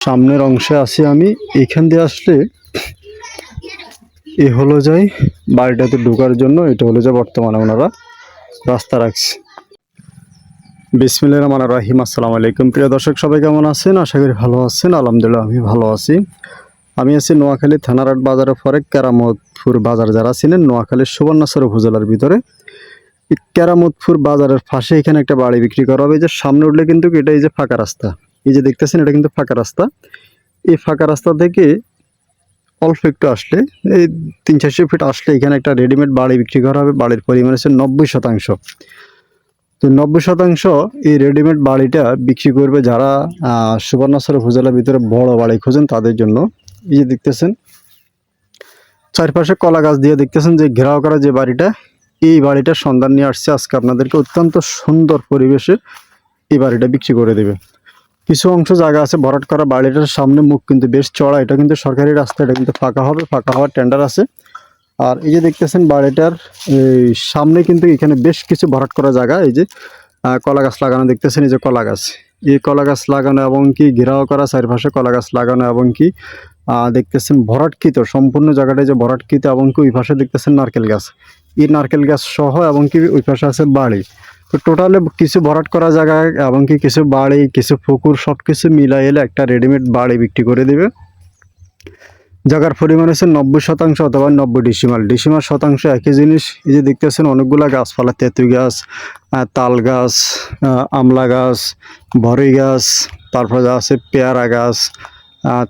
সামনের অংশে আছি আমি। এখান দিয়ে আসলে এ হলো যাই বাড়িটাতে ঢোকার জন্য, এটা হলো যে বর্তমানে ওনারা রাস্তা রাখছে। বিসমিল্লাহ রহমান রাহিম, আসসালামু আলাইকুম। প্রিয় দর্শক, সবাই কেমন আছেন? আশা করি ভালো আছেন। আলহামদুলিল্লাহ, আমি ভালো আছি। আমি আছি নোয়াখালী থানারাট বাজারের পরে কেরামতপুর বাজার। যারা ছিলেন নোয়াখালীর সুবর্ণাচর উপজেলার ভিতরে কেরামতপুর বাজারের পাশে এখানে একটা বাড়ি বিক্রি করা হবে। যে সামনে উঠলে কিন্তু এটা এই যে ফাঁকা রাস্তা। এই যে দেখতেছেন এটা কিন্তু ফাঁকা রাস্তা। এই ফাঁকা রাস্তা থেকে অল্প একটু আসলে এই তিন চারশো ফিট আসলে এখানে একটা রেডিমেড বাড়ি বিক্রি করা হবে। বাড়ির পরিমাণ হচ্ছে নব্বই শতাংশ। তো নব্বই শতাংশ এই রেডিমেড বাড়িটা বিক্রি করবে যারা আহ, সুবর্ণাচর উপজেলার ভিতরে বড় বাড়ি খোঁজেন তাদের জন্য। এই যে দেখতেছেন চারপাশে কলা গাছ দিয়ে দেখতেছেন যে ঘেরাও করা যে বাড়িটা এই বাড়িটার সন্ধান নিয়ে আসছে আজকে আপনাদেরকে। অত্যন্ত সুন্দর পরিবেশে এই বাড়িটা বিক্রি করে দেবে। কিছু অংশ জায়গা আছে, ভরাট করা বাড়িটার সামনে মুখ কিন্তু বেশ চড়া। এটা কিন্তু সরকারি রাস্তা, এটা কিন্তু ফাঁকা হবে, ফাঁকা হওয়ার টেন্ডার আছে। আর এই যে দেখতেছেন বাড়িটার সামনে কিন্তু এখানে বেশ কিছু ভরাট করা জায়গা, এই যে কলা গাছ লাগানো দেখতেছেন, এই যে কলা গাছ। এই কলা গাছ লাগানো এবং কি ঘেরাও করা, চারপাশে কলা গাছ লাগানো এবং কি দেখতেছেন ভরাটকৃত, সম্পূর্ণ জায়গাটা যে ভরাটকৃত এবং কি ওই পাশে দেখতেছেন নারকেল গাছ। এই নারকেল গাছ সহ এবং কি ওই পাশে আছে বাড়ি। তো টোটালে কিছু ভরাট করা জায়গা এবং কি কিছু বাড়ি, কিছু পুকুর সব কিছু মিলাই এলে একটা রেডিমেড বাড়ি বিক্রি করে দেবে। জায়গার পরিমাণ হচ্ছে নব্বই শতাংশ অথবা নব্বই ডিসিমাল ডিসিমাল শতাংশ একই জিনিস। এই যে দেখতেছেন অনেকগুলো গাছপালা তেঁতুই গাছ তাল গাছ আমলা গাছ, ভরি গাছ, তারপরে যা আছে পেয়ারা গাছ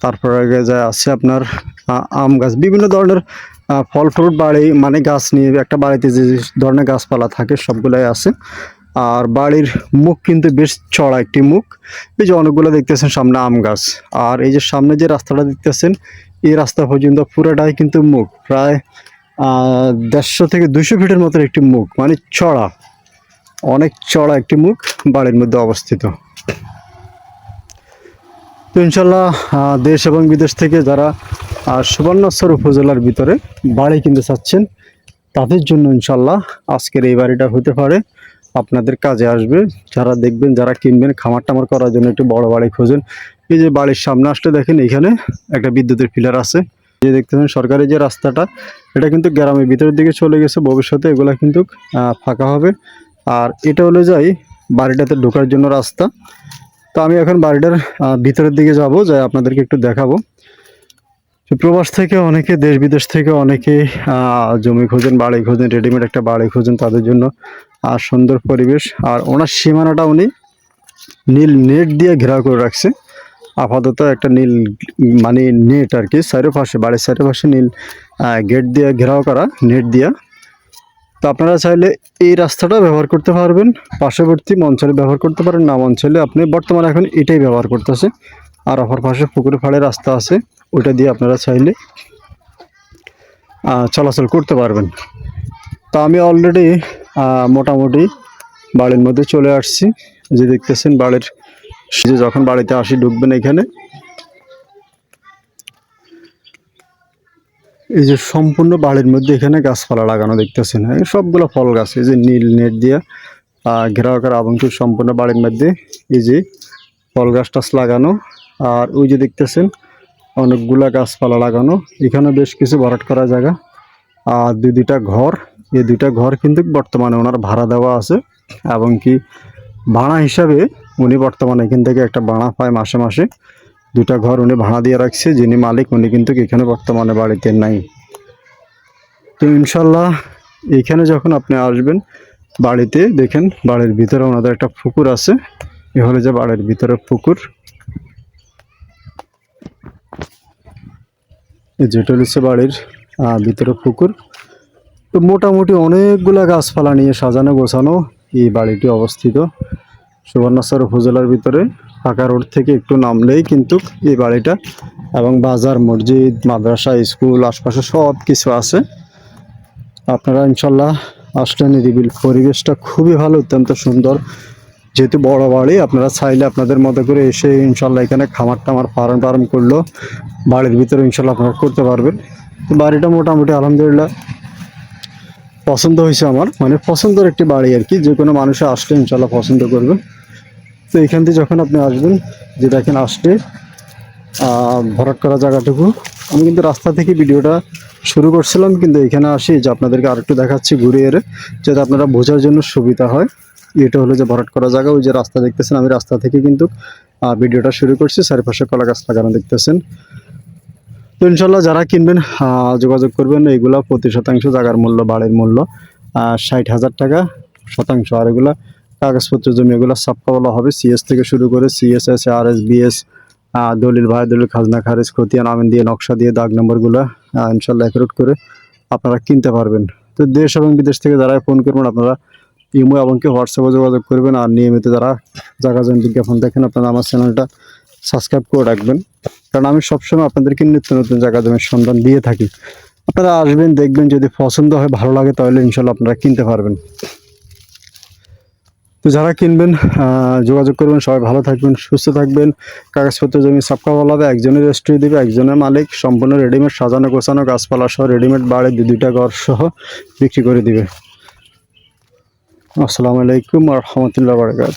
তারপরে যা আছে আপনার আম গাছ, বিভিন্ন ধরনের ফল, ফ্রুট, বাড়ি মানে গাছ নিয়ে একটা বাড়িতে যে ধরনের গাছপালা থাকে, সবগুলাই আছে। আর বাড়ির মুখ কিন্তু বেশ চড়া একটি মুখ। এই যে অনেকগুলো দেখতেছেন, সামনে আম গাছ। আর এই যে সামনে যে রাস্তাটা দেখতেছেন, এই রাস্তা পর্যন্ত পুরোটাই কিন্তু মুখ। প্রায় দেড়শো থেকে দুশো ফিটের মতো একটি মুখ মানে চড়া। অনেক চড়া একটি মুখ বাড়ির মধ্যে অবস্থিত। তো ইনশাল্লাহ দেশ এবং বিদেশ থেকে যারা আহ, উপজেলার ভিতরে বাড়ি কিনতে চাচ্ছেন তাদের জন্য ইনশাল্লাহ আজকের এই বাড়িটা হতে পারে। আপনাদের কাজে আসবে যারা দেখবেন যারা কিনবেন খামার টামার করার জন্য একটু বড় বাড়ি খোঁজেন। এই যে বাড়ির সামনে আসলে দেখেন এখানে একটা বিদ্যুতের ফিলার আছে। যে দেখতেছেন সরকারি যে রাস্তাটা এটা কিন্তু গ্রামের ভিতরের দিকে চলে গেছে। ভবিষ্যতে এগুলা কিন্তু ফাঁকা হবে। আর এটা হলো যাই বাড়িটাতে ঢোকার জন্য রাস্তা। তো আমি এখন বাড়িটার ভিতরের দিকে যাব, যাই আপনাদেরকে একটু দেখাবো। প্রবাস থেকে অনেকে, দেশ বিদেশ থেকে অনেকে জমি খোঁজেন, বাড়ি খোঁজেন রেডিমেড একটা বাড়ি খোঁজেন, তাদের জন্য আর সুন্দর পরিবেশ। আর ওনার সীমানাটা উনি নীল নেট দিয়ে ঘেরাও করে রাখছে। আপাতত একটা নীল মানে নেট আর কি, চারিপাশে, বাড়ির চারিপাশে নীল গেট দিয়ে ঘেরাও করা, নেট দিয়া। তো আপনারা চাইলে এই রাস্তাটা ব্যবহার করতে পারবেন। পার্শ্ববর্তী অঞ্চলে ব্যবহার করতে পারেন, নাম অঞ্চলে। আপনি বর্তমানে এখন এটাই ব্যবহার করতেছে। আর অপর পাশে পুকুরে ফাড়ে রাস্তা আছে, ওইটা দিয়ে আপনারা চাইলে চলাচল করতে পারবেন। তো আমি অলরেডি মোটামুটি বাড়ির মধ্যে চলে আসছি। যে দেখতেছেন বাড়ির, যে যখন বাড়িতে আসি ঢুকবেন এখানে এই যে সম্পূর্ণ বাড়ির মধ্যে এখানে গাছপালা লাগানো দেখতেছেন এই সবগুলো ফল গাছ, এই যে নীল নেট দিয়ে ঘেরাও করা আবঙ্কির সম্পূর্ণ বাড়ির মধ্যে এই যে ফল গাছ টাছ লাগানো। আর ওই যে দেখতেছেন, অনেকগুলা গাছপালা লাগানো। এখানে বেশ কিছু ভরাট করা জায়গা। আর দুই দুইটা ঘর, এই দুইটা ঘর কিন্তু বর্তমানে ওনার ভাড়া দেওয়া আছে। এবং কি ভাড়া হিসাবে উনি বর্তমানে এখান থেকে একটা ভাড়া পায় মাসে মাসে। দুটা ঘর উনি ভাড়া দিয়ে রাখছে, যিনি মালিক, উনি কিন্তু এখানে বর্তমানে বাড়িতে নাই। তো ইনশাল্লাহ এখানে যখন আপনি আসবেন বাড়িতে, দেখেন বাড়ির ভিতরে ওনাদের একটা পুকুর আছে। এ হলো যে বাড়ির ভিতরে পুকুর। যেটা হচ্ছে বাড়ির ভিতরে পুকুর। তো মোটামুটি অনেকগুলা গাছপালা নিয়ে সাজানো গোছানো এই বাড়িটি অবস্থিত। সুবর্ণচর উপজেলার ভিতরে। ফাঁকা রোড থেকে একটু নামলেই কিন্তু এই বাড়িটা এবং বাজার, মসজিদ, মাদ্রাসা, স্কুল, আশপাশে সব কিছু আছে। আপনারা ইনশাল্লাহ আসলে নিরিবিল পরিবেশটা খুবই ভালো, অত্যন্ত সুন্দর। যেহেতু বড় বাড়ি, আপনারা চাইলে আপনাদের মতো করে এসে ইনশাল্লাহ এখানে খামার টামার ফার্ম টার্ম করল, বাড়ির ভিতরে ইনশাল্লাহ আপনারা করতে পারবেন। তো বাড়িটা মোটামুটি আলহামদুলিল্লাহ পছন্দ হয়েছে আমার। মানে পছন্দের একটি বাড়ি আর কি, যে কোনো মানুষে আসলে ইনশাল্লাহ পছন্দ করবে। তো এখান থেকে যখন আপনি আসবেন, যে দেখেন আসলে ভরাট করা জায়গাটুকু, আমি কিন্তু রাস্তা থেকে ভিডিওটা শুরু করছিলাম, কিন্তু এখানে আসি যে আপনাদেরকে আরেকটু দেখাচ্ছি ঘুরে এরে, যাতে আপনারা বোঝার জন্য সুবিধা হয়। এটা হলো যে ভরাট করা জায়গা, ওই যে রাস্তা দেখতেছেন, আমি রাস্তা থেকে কিন্তু ভিডিওটা শুরু করছি, চারিপাশে কলা গাছ লাগানো দেখতেছেন। তো ইনশাল্লাহ যারা কিনবেন যোগাযোগ করবেন এইগুলা প্রতি শতাংশ জায়গার মূল্য, বাড়ির মূল্য ষাট হাজার টাকা শতাংশ, আর এগুলা কাগজপত্র জমি, এগুলো সাপ্পা বলা হবে। সিএস থেকে শুরু করে সিএসএস আর এস বিএস দলিল ভাই, দলিল খাজনা, খারিজ, খতিয়ান, আমিন দিয়ে, নকশা দিয়ে, দাগ নম্বরগুলো ইনশাল্লাহ একরোট করে আপনারা কিনতে পারবেন। তো দেশ এবং বিদেশ থেকে যারা ফোন করবেন, আপনারা ইমো এবং কি হোয়াটসঅ্যাপে যোগাযোগ করবেন আর নিয়মিত যারা জায়গা জমি বিজ্ঞাপন দেখেন, আপনারা আমার চ্যানেলটা সাবস্ক্রাইব করে রাখবেন। কারণ আমি সবসময় আপনাদেরকে নিত্য নতুন জায়গা জমির সন্ধান দিয়ে থাকি। আপনারা আসবেন, দেখবেন, যদি পছন্দ হয়, ভালো লাগে, তাহলে ইনশাল্লাহ আপনারা কিনতে পারবেন। তো যারা কিনবেন যোগাযোগ করবেন, সবাই ভালো থাকবেন, সুস্থ থাকবেন। কাগজপত্র জমি সাপকা বলা হবে একজনের রেজিস্ট্রি দেবে, একজনের মালিক, সম্পূর্ণ রেডিমেড সাজানো, গোছানো, গাছপালা সহ রেডিমেড বাড়ে, দু, দুইটা ঘর সহ বিক্রি করে দিবে। আসসালামু আলাইকুম রহমতুল্লাহ বারকাত